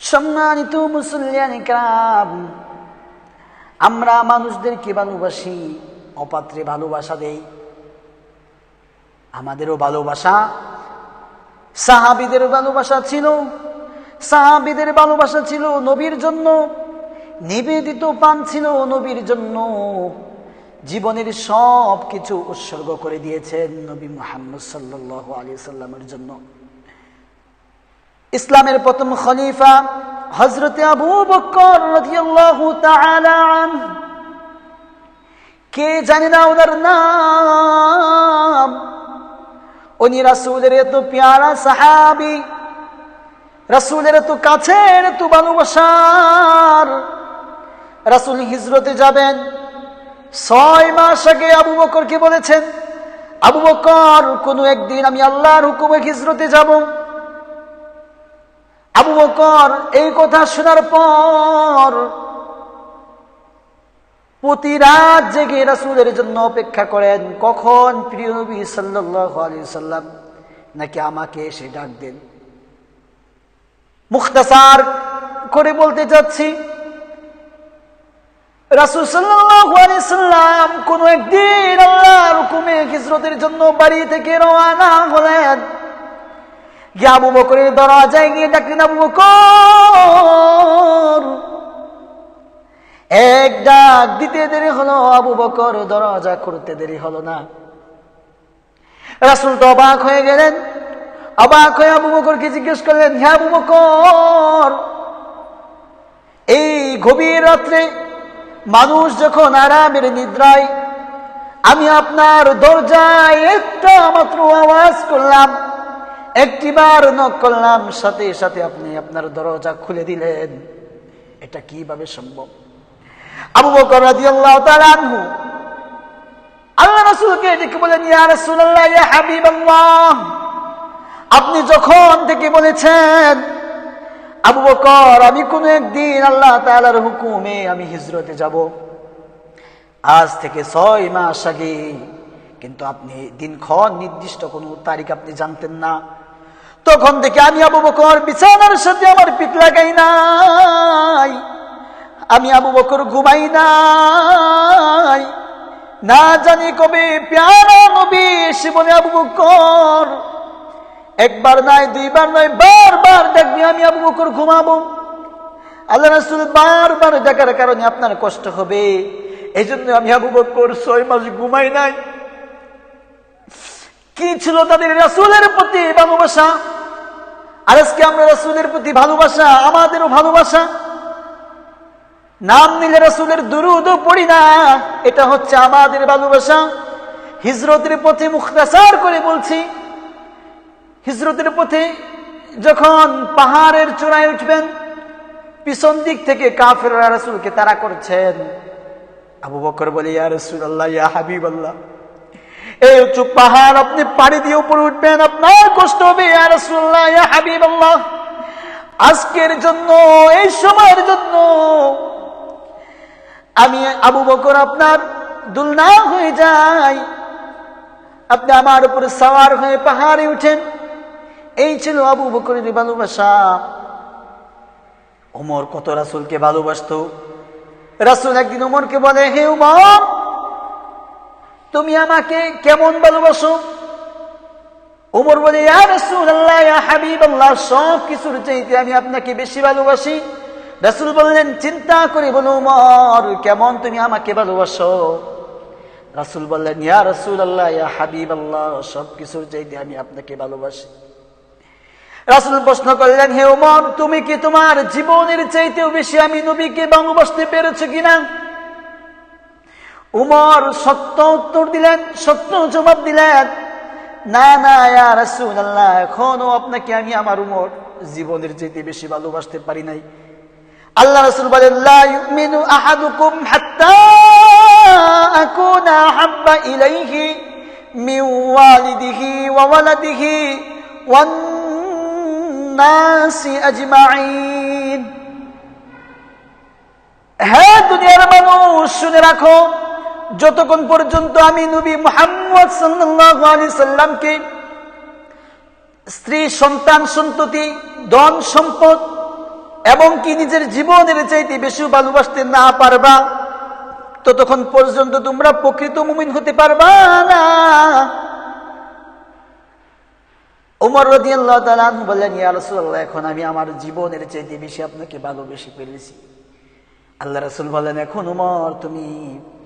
সম্মানিত মুসলিয়ান ইকরাম, আমরা মানুষদেরকে ভালোবাসি, অপাত্রে ভালোবাসা দেই, আমাদেরও ভালোবাসা সাহাবিদের ভালোবাসা ছিল, সাহাবিদের ভালোবাসা ছিল নবীর জন্য, নিবেদিত পান ছিল নবীর জন্য, জীবনের সব কিছু উৎসর্গ করে দিয়েছেন নবী মোহাম্মদ সাল্লাহ আলী সাল্লামের জন্য। ইসলামের প্রথম খলিফা হজরতে আবু বকর। কে জানে না ওনার নাম? উনি রাসূলের এত পেয়ারা সাহাবি, রাসূলের এত কাছের, এত ভালোবাসার। রাসূল হিজরতে যাবেন। ছয় মাস আগে আবু বকরকে বলেছেন? আবু বকর, কোনো একদিন আমি আল্লাহর হুকুমে হিজরতে যাব। আবু বকর এই কথা শোনার পর প্রতি রাত জেগে রাসুলের জন্য অপেক্ষা করেন, কখন প্রিয় নবী সাল্লাম নাকি আমাকে এসে ডাক দেন? মুখতাসার করে বলতে চাচ্ছি, রাসুল সাল্লাম কোন একদিন আল্লাহর হুকুমে হিজরতের জন্য বাড়ি থেকে রওয়ানা হলেন গিয়ে আবু বকরের দরজায় গিয়ে ডাকলেন, আবু বকর! এক ডাক দিতে দেরি হলো, আবু বকর দরজা করতে দেরি হলো না। রাসুল তো অবাক হয়ে গেলেন। অবাক হয়ে আবু বকরকে জিজ্ঞেস করলেন হ্যাঁ আবু বকর! এই গভীর রাত্রে মানুষ যখন আরামের নিদ্রায়, আমি আপনার দরজায় একটা মাত্র আওয়াজ করলাম। একটিবার নক করলাম, সাথে সাথে আপনি আপনার দরজা খুলে দিলেন। এটা কীভাবে সম্ভব? আবু বকর রাদিয়াল্লাহু আল্লাহ রাসূলকে ডেকে বলেন ইয়া রাসূলুল্লাহ, ইয়া হাবিবাল্লাহ। আপনি যখন থেকে বলেছেন, আবু বকর, আমি কোন একদিন আল্লাহ তাআলার হুকুমে আমি হিজরতে যাব। আজ থেকে ছয় মাস আগে। কিন্তু আপনি দিনক্ষণ নির্দিষ্ট কোনো তারিখ আপনি জানতেন না। তখন থেকে আমি আবু বকর বিছানার সাথে আমার পিঠ লাগাই নাই। আমি আবু বকর ঘুমাই নাই। না জানি কবে প্যারা নবী এসে বলে আবু বকর, একবার নয়, দুইবার নয়, বারবার দেখবি আমি আবু বকর ঘুমাবো। আল্লাহ রাসুল বারবার দেখার কারণে আপনার কষ্ট হবে। এই জন্য আমি আবু বকর ছয় মাস ঘুমাই নাই। কি ছিল তাদের রাসুলের প্রতি ভালোবাসা? আর আজকে আমরা রাসুলের প্রতি ভালোবাসা, আমাদেরও ভালোবাসা? নাম নিলে রাসুলের দুরুদও পড়ি না, এটা হচ্ছে আমাদের ভালোবাসা। হিজরতের পথে মুখতাসার করে বলছি, হিজরতের পথে যখন পাহাড়ের চূড়ায় উঠবেন, পিছন দিক থেকে কাফের রাসুলকে তারা করছেন। আবু বকর বলে, ইয়া রসুল আল্লাহ ইয়া হাবিব আল্লাহ এই উঁচু পাহাড়, আপনি পাড়ি দিয়ে উপরে উঠবেন, আপনার কষ্ট হবে হাবিবাল্লাহ। আজকের জন্য, এই সময়ের জন্য আমি আবু বকর আপনার দুলনা হয়ে যাই। আপনি আমার উপরে সাওয়ার হয়ে পাহাড়ে উঠেন। এই ছিল আবু বকরের ভালোবাসা। ওমর কত রাসুলকে ভালোবাসতো? রাসুল একদিন ওমরকে বলে, হে উমর তুমি আমাকে কেমন ভালোবাসো? উমর বলে হাবিবাল্লাহ, সব কিছুর চাইতে আমি আপনাকে বেশি ভালোবাসি। রাসুল বললেন, চিন্তা করে বলো উমর, কেমন তুমি আমাকে ভালোবাসো? রাসুল বললেন, ইয়া রাসূলুল্লাহ, ইয়া হাবিবাল্লাহ, সব কিছুর চাইতে আমি আপনাকে ভালোবাসি। রাসূল প্রশ্ন করলেন, হে উমর, তুমি কি তোমার জীবনের চাইতেও বেশি আমি নবীকে ভালোবাসতে পেরেছ কিনা? উমর সত্য উত্তর দিলেন, সত্য জবাব দিলেন, না না রাসূলুল্লাহ, এখনও আপনাকে আমি আমার উমর জীবনের চাইতে বেশি ভালোবাসতে পারি নাই। আল্লাহ রাসূল বলেন আহাদুকুম হাত্তা আকুনা হাব্বা ইলাইহি মিন ওয়ালিদিহি ওয়া ওয়ালাদিহি ওয়ান নাসি আজমাইন হ্যাঁ দুনিয়ার মানুষ, শুনে রাখো যতক্ষণ পর্যন্ত আমি নবী মোহাম্মদ সাল্লামকে স্ত্রী, সন্তান, সন্ততি, ধন, সম্পদ এবং কি নিজের জীবনের চাইতে বেশি ভালোবাসতে না পারবা, ততক্ষণ পর্যন্ত তোমরা প্রকৃত মুমিন হতে পারবা না। উমর রদিয়াল্লাহ বললেন, ইয়া এখন আমি আমার জীবনের চাইতে বেশি আপনাকে ভালোবেসে ফেলেছি। আল্লাহ রসুল বলেন, এখন উমর, তুমি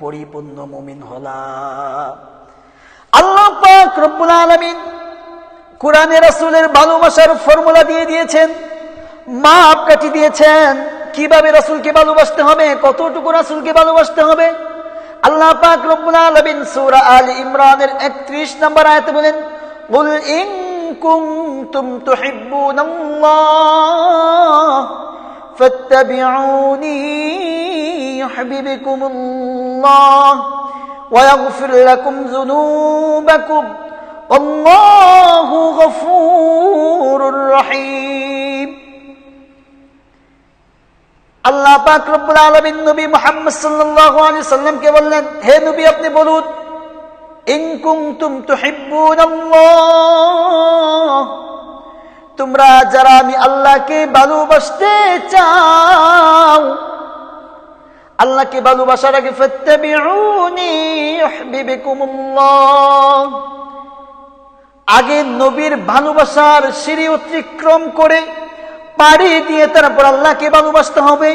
পরিপূর্ণ মুমিন হলা। আল্লাহ পাক রব্বুল আলমিন কোরআনে রাসুলের ভালোবাসার ফর্মুলা দিয়ে দিয়েছেন, মাপ কাটি দিয়েছেন, কীভাবে রাসুলকে ভালোবাসতে হবে, কতটুকু রাসুলকে ভালোবাসতে হবে। আল্লাহ পাক রব্বুল আলমিন সুরা আল ইমরানের 31 নম্বর আয়ত বলেন, কুল ইন কুনতুম তুহিব্বুনাল্লাহ يحببكم الله ويغفر لكم ذنوبكم والله غفور رحيم আল্লাহ পাক রব্বুল আলামিন নবী মুহাম্মদ সাল্লাল্লাহু আলাইহি সাল্লামকে বললেন হে নবী আপনি বলুন ইন কুনতুম তুহিব্বুনাল্লাহ তোমরা যারা আমি আল্লাহকে ভালোবাসতে চাও আল্লাহকে ভালোবাসার আগে আগে নবীর ভালোবাসার সিঁড়ি অতিক্রম করে পাড়ি দিয়ে তারপর আল্লাহকে ভালোবাসতে হবে।